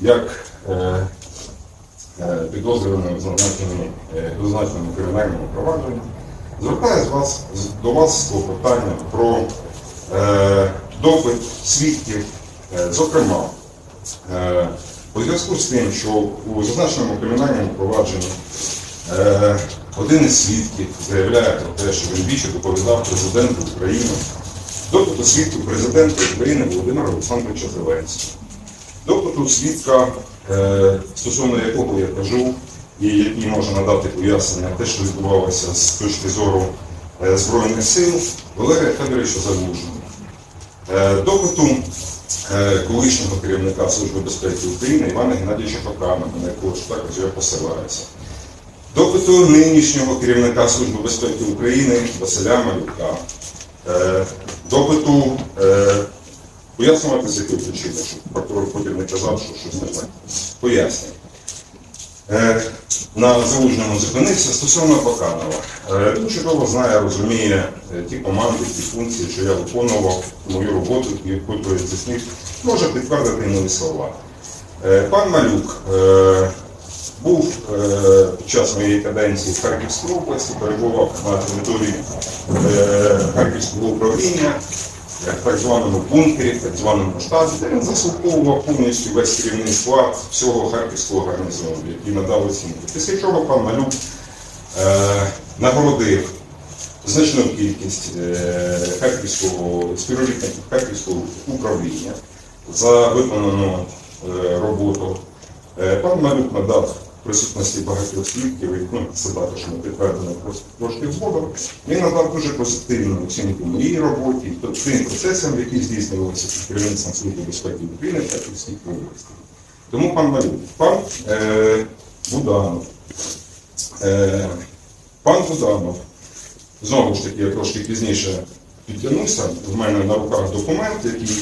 як е, е, підозрюваним в зазначеному, е, кримінальному провадженні, звертаюся вас, до вас з клопотанням про допит свідків, зокрема, у зв'язку з тим, що у зазначеному кримінальному провадженні один із свідків заявляє про те, що він двічі доповідав президенту України, допиту свідків президента України Володимира Олександровича Зеленського. Допиту свідка, е, стосовно якого я кажу, і який може надати пояснення те, що відбувалося з точки зору е, Збройних сил Валерія Федоровича Залужного. Е, Допиту колишнього керівника Служби безпеки України Івана Геннадійовича Покана, на якого ж також я посилаюся. Допиту нинішнього керівника Служби безпеки України Василя Малюка. Допиту пояснювати з якої причини, щоб прокурор потім не казав, що щось не так. Пояснюю. Е, На залужному зупинився стосовно Баканова. Е, Він чудово знає, розуміє е, ті команди, ті функції, що я виконував, мою роботу, і котрої з може підтвердити мої слова. Е, Пан Малюк е, був е, під час моєї каденції в Харківській області, перебував на території е, Харківського управління, так званому бункері, так званому штабі, де він заслуховував повністю весь керівний склад всього харківського гарнізону, який надав оцінку. Після чого пан Малюк е, нагородив значну кількість е, харківського співробітників харківського управління за виконану е, роботу. Е, Пан Малюк надав присутності багатьох свідків, і ну, це також не підтверджено трошки згодом. Він надав дуже позитивну оцінку моїй роботі, то тим процесам, які здійснювалися під керівництвом Служби безпеки України та Харківській області. Тому пан Малюк, пан е, Буданов, е, пан Буданов, знову ж таки, я трошки пізніше підтягнувся, в мене на руках документ, який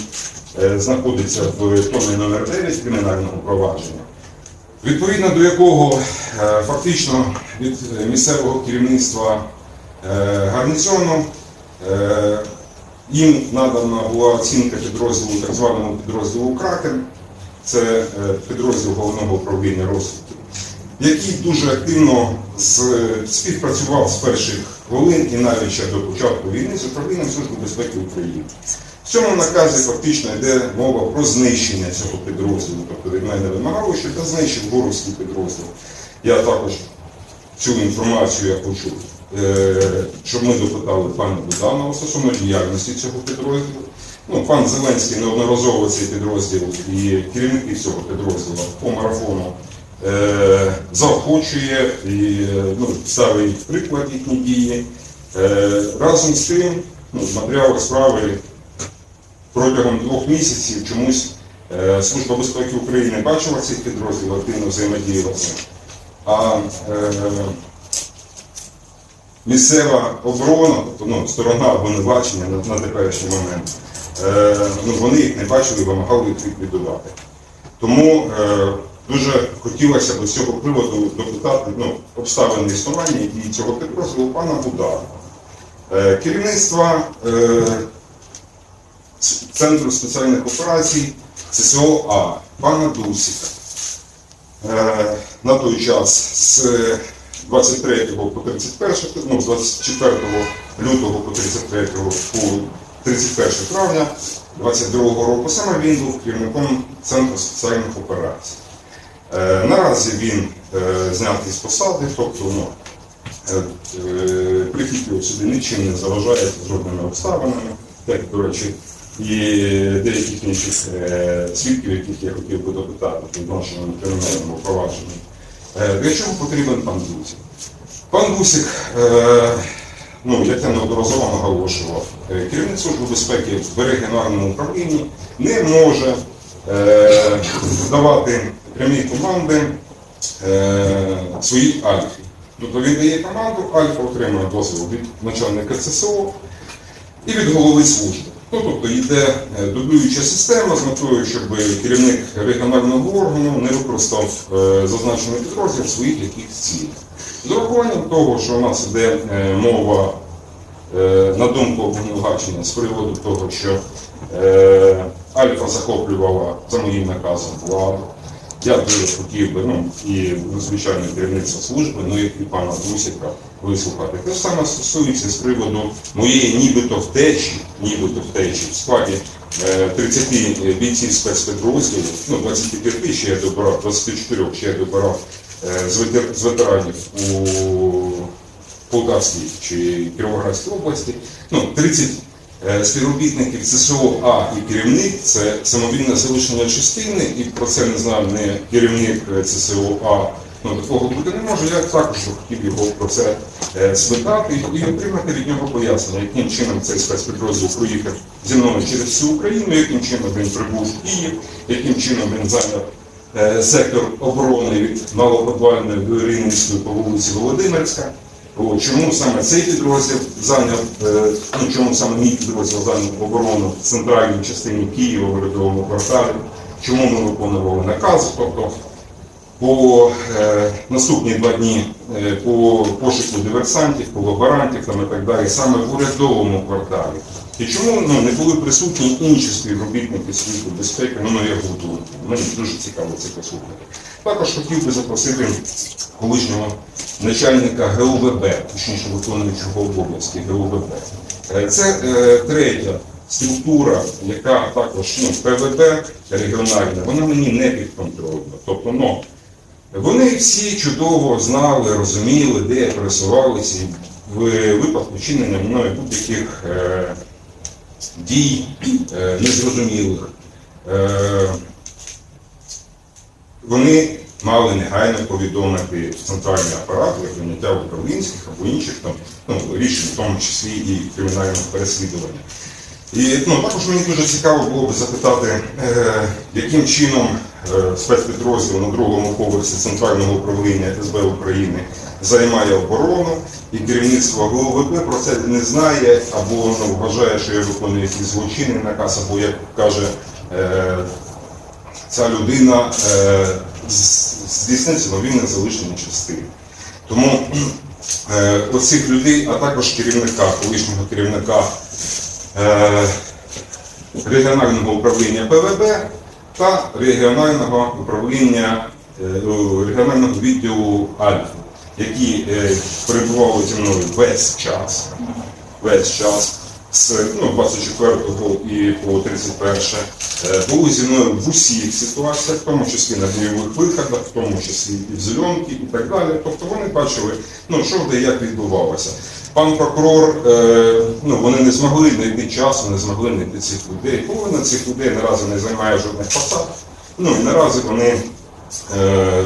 е, знаходиться в томі номер 9 кримінального провадження, відповідно до якого е, фактично від е, місцевого керівництва е, гарнізону їм надана була оцінка підрозділу, так званому підрозділу Кракен, це підрозділ головного управління розвитку, який дуже активно співпрацював з перших хвилин і навіть ще до початку війни з управлінням Служби безпеки України. В цьому наказі фактично йде мова про знищення цього підрозділу. Тобто від мене вимагало, щоб я знищив Горовський підрозділ. Я також цю інформацію я хочу, е, щоб ми допитали пана Буданова стосовно діяльності цього підрозділу. Ну, пан Зеленський неодноразово цей підрозділ і керівники цього підрозділу по марафону е, заохочує і е, ну, ставить приклад їхні дії. Е, разом з тим, ну, в матеріалах справи протягом двох місяців чомусь е, Служба безпеки України бачила цей підрозділ, активно взаємодіяла з ним. А е, місцева оборона, тобто ну, сторона обвинувачення на, на теперішній момент, е, ну, вони їх не бачили і вимагали їх ліквідувати. Тому дуже хотілося б з цього приводу допитати ну, обставини існування і цього підрозділу пана Будара. Керівництво Ц- Центру спеціальних операцій ЦСО А пана Дусіка. Е, на той час з 23 по 31, ну, з 24 лютого по 33 по 31 травня 22 року саме він був керівником Центру спеціальних операцій. Е, наразі він е, знятий з посади, тобто ну, прихід сюди нічим не заважає жодними обставинами, як, до речі, і деяких інших е, свідків, яких я хотів би допитати в нашому кримінальному провадженні. Е, Для чого потрібен пан Гусик? Пан Гусик, е, ну, як я неодноразово наголошував, керівник Служби безпеки в регіональному управлінні не може давати прямі команди своїй Альфі. Тобто він дає команду, Альфа отримує дозвіл від начальника ЦСО і від голови служби. Ну, тобто йде е, дублююча система з метою, щоб керівник регіонального органу не використав е, зазначений підрозділ своїх якихось цілях. З урахуванням того, що у нас йде е, мова на думку обвинувачення з приводу того, що Альфа захоплювала за моїм наказом владу, я дуже хотів би, ну, і звичайно керівництво служби, ну і пана Дусіка вислухати. Те саме стосується з приводу моєї нібито втечі, нібито втечі в складі е, 30 бійців спецпідрозділів, ну 25 ще я добирав, 24 ще я добирав е, з, ветер- з ветеранів у Полтавській чи Кіровоградській області. Ну, 30 е, співробітників ЦСО А і керівник це самовільне залишення частини, і про це не знав не керівник е, А. Ну, такого бути не може. Я також хотів його про це е, спитати і отримати від нього пояснення, яким чином цей спецпідрозділ проїхав зі мною через всю Україну, яким чином він прибув в Київ, яким чином він зайняв е, сектор оборони від малоподвальної до по вулиці Володимирська. О, чому саме цей підрозділ зайняв, е, ну чому саме мій підрозділ зайняв оборону в центральній частині Києва в урядовому кварталі, чому ми виконували накази, тобто по е, наступні два дні е, по пошуку диверсантів, колаборантів там і так далі, саме в урядовому кварталі. І чому ну, не були присутні інші співробітники Служби безпеки, на його думку. Мені дуже цікаво це послухати. Також хотів би запросити колишнього начальника ГУВБ, точніше виконуючого обов'язки ГУВБ. Е, Це е, третя структура, яка також ну, ПВБ регіональна, вона мені не підконтрольна. Тобто, ну, вони всі чудово знали, розуміли, де пересувалися в випадку вчинення мною будь-яких е, дій е, незрозумілих. Е, вони мали негайно повідомити центральний апарат для прийняття управлінських або інших там, ну, рішень, в тому числі і кримінального переслідування. І ну, також мені дуже цікаво було б запитати, е, яким чином е, спецпідрозділ на другому поверсі Центрального управління СБ України займає оборону, і керівництво ГУВП про це не знає, або ну, вважає, що я виконую якийсь злочинний наказ, або як каже е, ця людина е, з- здійснить самовільне частини. Тому е, оцих людей, а також керівника, колишнього керівника регіонального управління ПВБ та регіонального управління е, регіонального відділу Альфа, які е, перебували зі мною весь час, весь час з ну, 24 і по 31 е, були зі мною в усіх ситуаціях, в тому числі на бойових виходах, в тому числі і в зеленки і так далі. Тобто вони бачили, ну що де як відбувалося. Пан прокурор, е, ну вони не змогли знайти часу, не змогли знайти цих людей. Половина цих людей наразі не займає жодних посад. Ну і наразі вони е,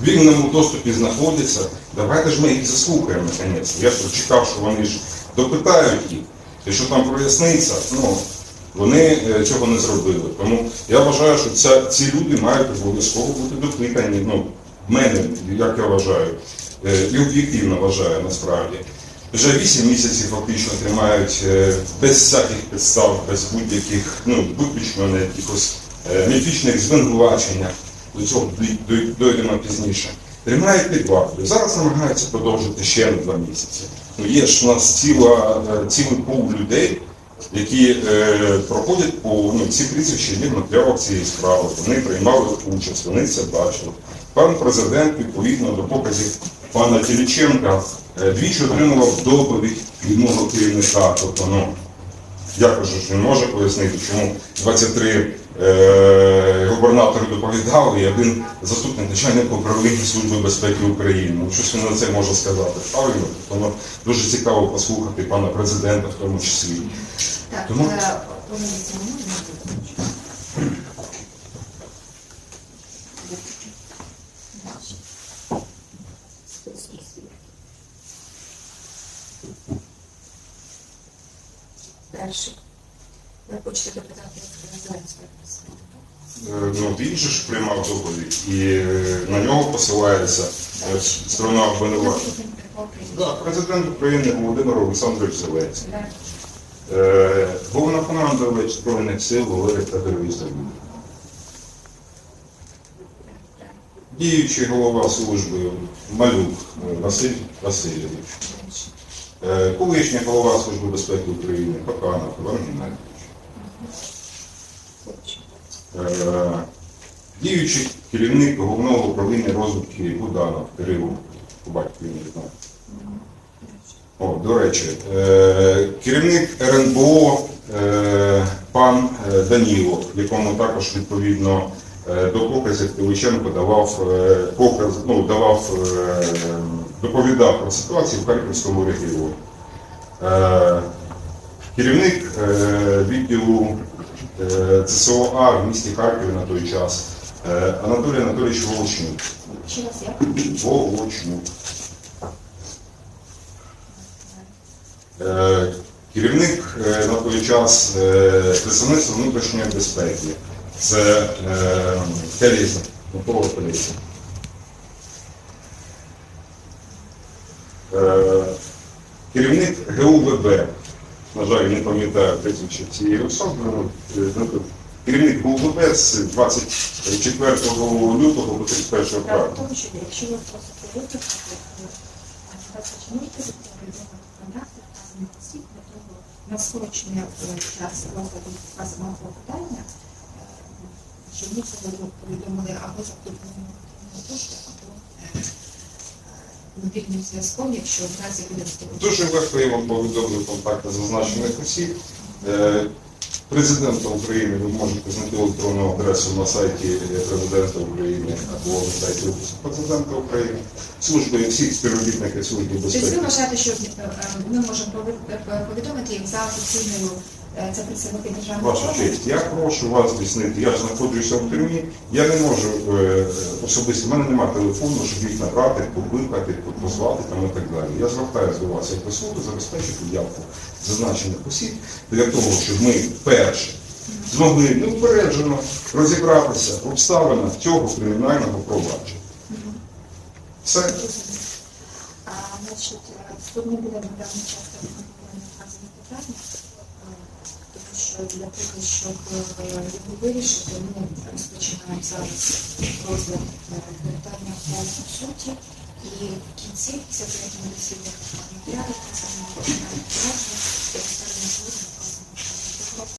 в вільному доступі знаходяться. Давайте ж ми їх заслухаємо наконець. Я ж чекав, що вони ж допитають їх. І що там проясниться, ну вони е, цього не зробили. Тому я вважаю, що ця, ці люди мають обов'язково бути допитані. Ну, мене, як я вважаю, і об'єктивно вважаю насправді. Вже 8 місяців фактично тримають е, без всяких підстав, без будь-яких, ну, виключно на якихось е, міфічних звинуваченнях. До цього дой- дой- дойдемо пізніше. Тримають під вартою. Зараз намагаються продовжити ще на два місяці. Ну, є ж у нас ціла, е, цілий пул людей, які е, проходять по ну, ці прізвища є матеріалах цієї справи. Вони приймали участь, вони це бачили. Пан президент, відповідно до показів пана Тіліченка, е, двічі отримував доповідь від мого керівника. Тобто, ну, кажу, що він може пояснити, чому 23 е, губернатори доповідали і один заступник начальника управління Служби безпеки України. Ну, щось він на це може сказати. Правильно? Тому дуже цікаво послухати пана президента в тому числі. Так, Тому- е, подивіться, не можна? Перший. Ви хочете допитати, як називається Е, Ну, він же ж приймав доповідь, і е, на нього посилається е, сторона обвинувачення. Президент України Володимир Олександрович Зеленський. Головнокомандувач Збройних сил Валерій Федорович Залюб. Діючий голова служби Малюк е, Василь Васильович. Е, Колишній голова Служби безпеки України Паканов Іван Геннадійович. Е, Діючий керівник головного управління розвитки Буданов Кирило. По батькові не знаю. О, до речі, керівник РНБО пан Данілов, якому також відповідно до показів давав е, показ, ну, давав, е, доповідав про ситуацію в Харківському регіоні. Е, керівник е, відділу е, ЦСОА в місті Харкові на той час е, Анатолій Анатолійович Волочнюк. Волочнюк. Е, Керівник е, на той час е, представництва внутрішньої безпеки. Е, Теліза, Микола Е, Керівник ГУВБ, на жаль, не пам'ятаю прізвище цієї особи, ну, е, ну, керівник ГУВБ з 24 лютого по 31 Справа травня. якщо ви просите виписати, то чи можете відповідати контакти вказаних осіб для того на скорочення е, розгляду вказаного питання, ми це повідомили або за телефонною поштою, або е, мобільним зв'язком, якщо в разі буде Дуже легко я вам повідомлю контакти зазначених осіб. Е, Президента України ви можете знайти електронну адресу на сайті Президента України або на сайті Офісу Президента України, служби всіх співробітників Служби Тобто ви вважаєте, що е, е, ми можемо е, повідомити їх за офіційною, е, це представники державної Ваша честь, я прошу вас здійснити. Я знаходжуся в тюрмі. Я не можу е, особисто, в мене немає телефону, щоб їх набрати, покликати, позвати там і так далі. Я звертаюся до вас як до суду забезпечити явку зазначених осіб для того, щоб ми перше змогли неупереджено розібратися в обставинах цього кримінального провадження. Все. А, значить, е, суд не буде на певний час питання, е, для того, щоб е, його вирішити, ми розпочинаємо зараз розгляд е, питання по суті, і в кінці, після того, як ми дослідимо